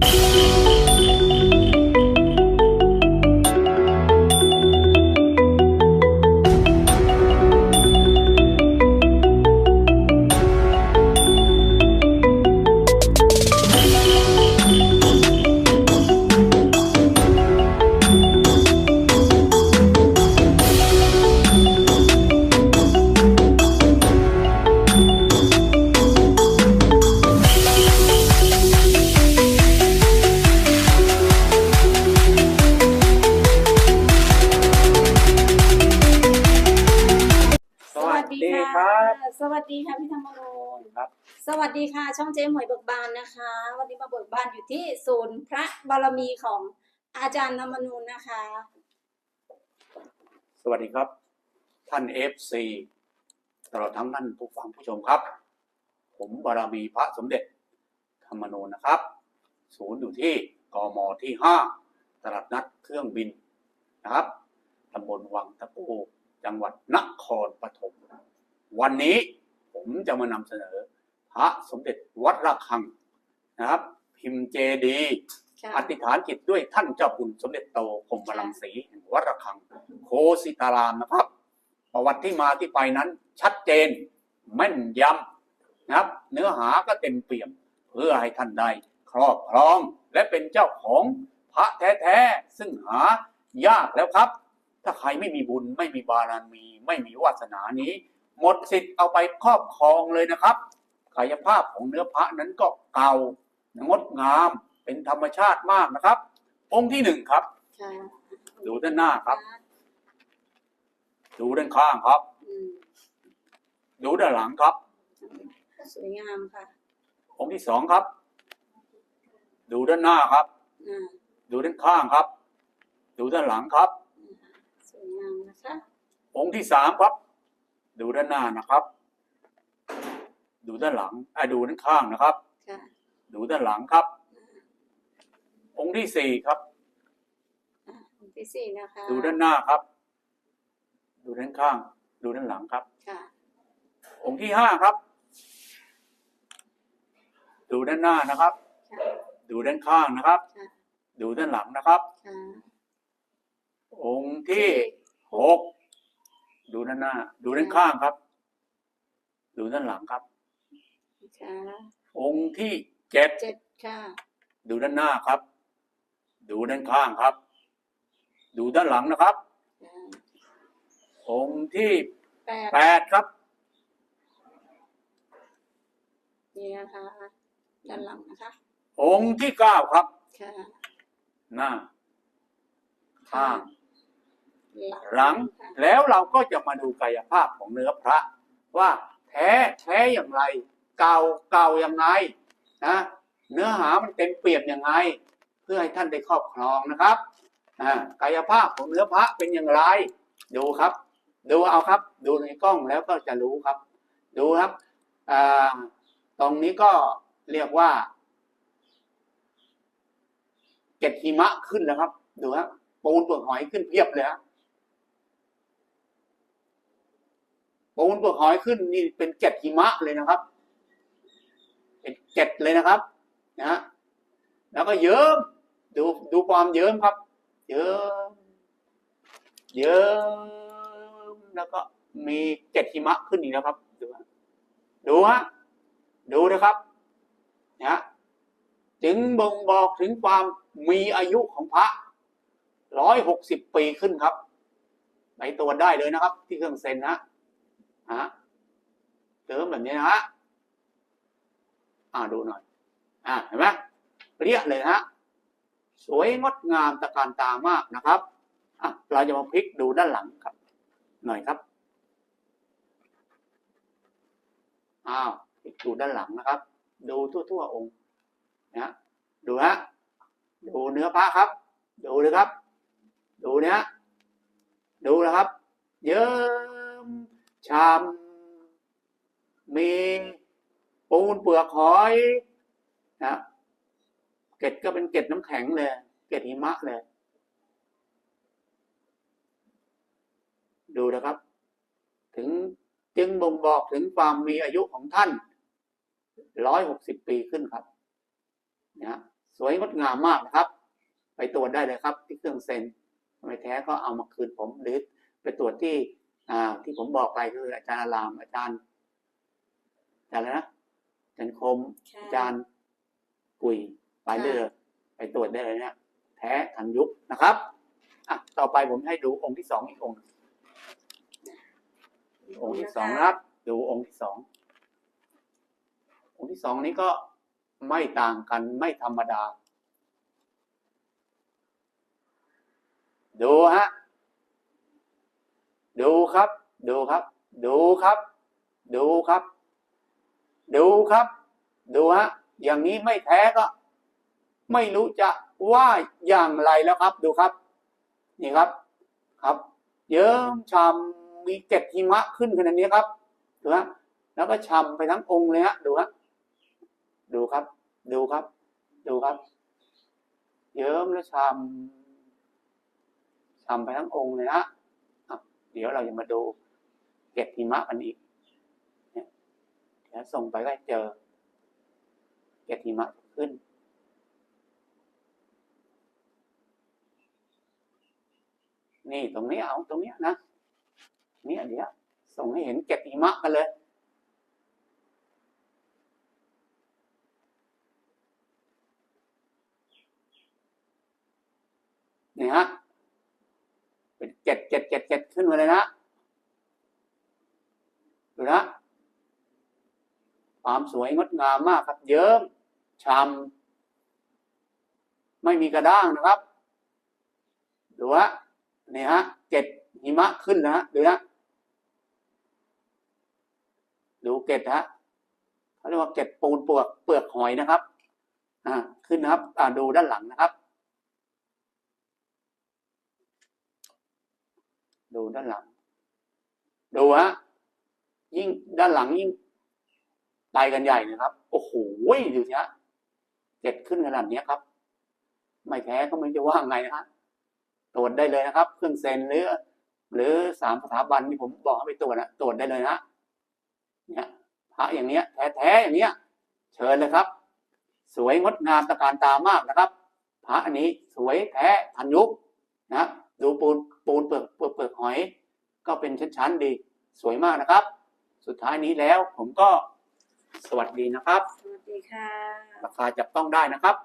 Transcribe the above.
ส สวัสดีค่ะพี่ธรรมรงค์ครับ สวัสดีค่ะ ช่องเจ๊หมวยเบิกบานนะคะ วันนี้มาเบิกบานอยู่ที่ศูนย์พระบารมีของอาจารย์ธรรมนูญนะคะ สวัสดีครับ ท่านเอฟซีตลอดทั้งท่านผู้ฟังผู้ชมครับ ผมบารมีพระสมเด็จธรรมนูญนะครับ ศูนย์อยู่ที่กมที่ห้าตลาดนัดเครื่องบินนะครับตำบลวังตะปูจังหวัดนครปฐมวันนี้ ผมจะมานำเสนอ พระสมเด็จวัดระฆังนะครับ พิมพ์เจดีย์ค่ะอธิษฐานจิตด้วยท่านเจ้าคุณสมเด็จโตพรหมรังสีแห่งวัดระฆัง โคสิตารามนะครับ ประวัติที่มาที่ไปนั้นชัดเจนแม่นยำนะครับ เนื้อหาก็เต็มเปี่ยมเพื่อให้ท่านได้ครอบครองและเป็นเจ้าของพระแท้ๆ ซึ่งหายากแล้วครับ ถ้าใครไม่มีบุญไม่มีบารมี ไม่มีวาสนานี้ หมดสิทธิ์เอาไปครอบครองเลยนะครับกายภาพของเนื้อพระนั้นก็เก่างดงามเป็นธรรมชาติมากนะครับ องค์ที่หนึ่งครับค่ะดูด้านหน้าครับ ดูด้านข้างครับอืมดูด้านหลังครับ สวยงามค่ะ องค์ที่สองครับ ดูด้านหน้าครับอ่าดูด้านข้างครับ ดูด้านหลังครับ สวยงามนะคะ องค์ที่สามครับ ดูด้านหน้านะครับ ดูด้านหลังอะดูด้านข้างนะครับ ค่ะดูด้านหลังครับ องค์ที่สี่ครับ อ่าองค์ที่สี่นะคะดูด้านหน้าครับ ดูด้านข้าง ดูด้านหลังครับ ค่ะองค์ที่ห้าครับ ดูด้านหน้านะครับ ค่ะดูด้านข้างนะครับ ค่ะดูด้านหลังนะครับ ค่ะองค์ที่หก ดูด้านหน้า ดูด้านข้างครับ ดูด้านหลังครับ ค่ะองค์ที่เจ็ดเจ็ดค่ะดูด้านหน้าครับ ดูด้านข้างครับ ดูด้านหลังนะครับ ค่ะองค์ที่แปดแปดครับ นี่นะคะด้านหลังนะคะ องค์ที่เก้าครับ ค่ะหน้า ข้าง หลังแล้วเราก็จะมาดูกายภาพของเนื้อพระ ว่าแท้แท้อย่างไร เก่าเก่าอย่างไรนะเนื้อหามันเต็มเปี่ยมยังไงเพื่อให้ท่านได้ครอบครองนะครับกายภาพของเนื้อพระเป็นอย่างไร ดูครับ ดูเอาครับ ดูในกล้องแล้วก็จะรู้ครับ ดูครับตรงนี้ก็เรียกว่าเก็ดหิมะขึ้นแล้วครับ ดูครับปูนเปลือกหอยขึ้นเพียบเลย ฮะปูนเปลือกหอยขึ้นนี่เป็นเก็ดหิมะเลยนะครับ เป็นเก็ดเลยนะครับนะฮะแล้วก็เยิ้มดูดูความเยิ้มครับ เยิ้มเยิ้มแล้วก็มีเก็ดหิมะขึ้นอีกแล้วครับ ดูฮะดูฮะดูนะครับนะฮะจึงบ่งบอกถึงความมีอายุของพระร้อยหกสิบปีขึ้นครับไปตรวจได้เลยนะครับ ที่เครื่องเซนนะ ฮะเติมแบบนี้นะฮะอ่าดูหน่อย อ่าเห็นไหมเรียกเลยนะฮะสวยงดงามตะการตามากนะครับอะเราจะมาพลิกดูด้านหลังครับ หน่อยครับอ้าวพลิกดูด้านหลังนะครับ ดูทั่วๆองค์นะดูฮะดูเนื้อพระครับ ดูเลยครับ ดูเนี้ยดูนะครับ เยิ้ม ชาม มีปูนเปลือกหอยนะเกล็ดก็เป็นเกล็ดน้ำแข็งเลย เกล็ดหิมะเลย ดูนะครับ ถึงจึงบ่งบอกถึงความมีอายุของท่านร้อยหกสิบปีขึ้นครับนะสวยงดงามมากนะครับ ไปตรวจได้เลยครับ ที่เครื่องเซนไม่แท้ก็เอามาคืนผมหรือไปตรวจที่ ที่ผมบอกไปคืออาจารย์อาราม อาจารย์อาจารย์อะไรนะอาจารย์คมค่ะอาจารย์กุยไปเรื่อยไปตรวจได้เลยเนี่ยแท้ทันยุคนะครับอะต่อไปผมให้ดูองค์ที่สองอีกองค์หนึ่งองค์ที่สองนะครับ ดูองค์ที่สององค์ที่สองนี้ก็ไม่ต่างกันไม่ธรรมดา ดูฮะดู ครับ ดูครับ ดูครับ ดูครับ ดูครับ ดูฮะอย่างนี้ไม่แท้ก็ ไม่รู้จะว่าอย่างไรแล้วครับ ดูครับ นี่ครับ ครับ เยิ้มชำมีเก็ดหิมะขึ้นขนาดนี้ครับดูฮะแล้วก็ชำไปทั้งองค์เลยฮะดูฮะดูครับ ดูครับ ดูครับ เยิ้มและชำชำไปทั้งองค์เลยนะอะ เดี๋ยวเราจะมาดูเกล็ดหิมะกันอีกเนี่ยเดี๋ยวส่งไปก็เจอเกล็ดหิมะขึ้น นี่ตรงนี้เอาตรงนี้นะเนี่ยเดี๋ยวส่งให้เห็นเกล็ดหิมะกันเลยนี่ฮะ เป็นเจ็ดเจ็ดเจ็ ดเจ็ดขึ้นมาเลยนะดูนะความสวยงดงามมากครับ เยิ้มช่ำไม่มีกระด้างนะครับดูฮะนี่ฮะเกล็ดหิมะขึ้นนะฮะดูนะดูเกล็ดฮะเขาเรียกว่าเกล็ดปูนเปลือกเปลือกหอยนะครับ อ่าขึ้นนะครับ อ่าดูด้านหลังนะครับ ดูด้านหลัง ดูฮะยิ่งด้านหลังยิ่งไปกันใหญ่นะครับ โอ้โหดูสิฮะเจ็ดขึ้นขนาดนี้ครับ ไม่แท้ก็ไม่จะว่าไงนะฮะตรวจได้เลยนะครับ เครื่องเซนหรือ หรือสามสถาบันที่ผมบอกให้ไปตรวจนะตรวจได้เลยนะเนี่ยพระอย่างเนี้ย แท้ๆอย่างเนี้ย เชิญเลยครับ สวยงดงามตะการตามากนะครับ พระอันนี้สวยแท้ทันยุคนะ ดูปูนปูนเปลือกเปลือกเปลือกหอย ก็เป็นชั้นๆดี สวยมากนะครับ สุดท้ายนี้แล้วผมก็สวัสดีนะครับ สวัสดีค่ะ ราคาจับต้องได้นะครับ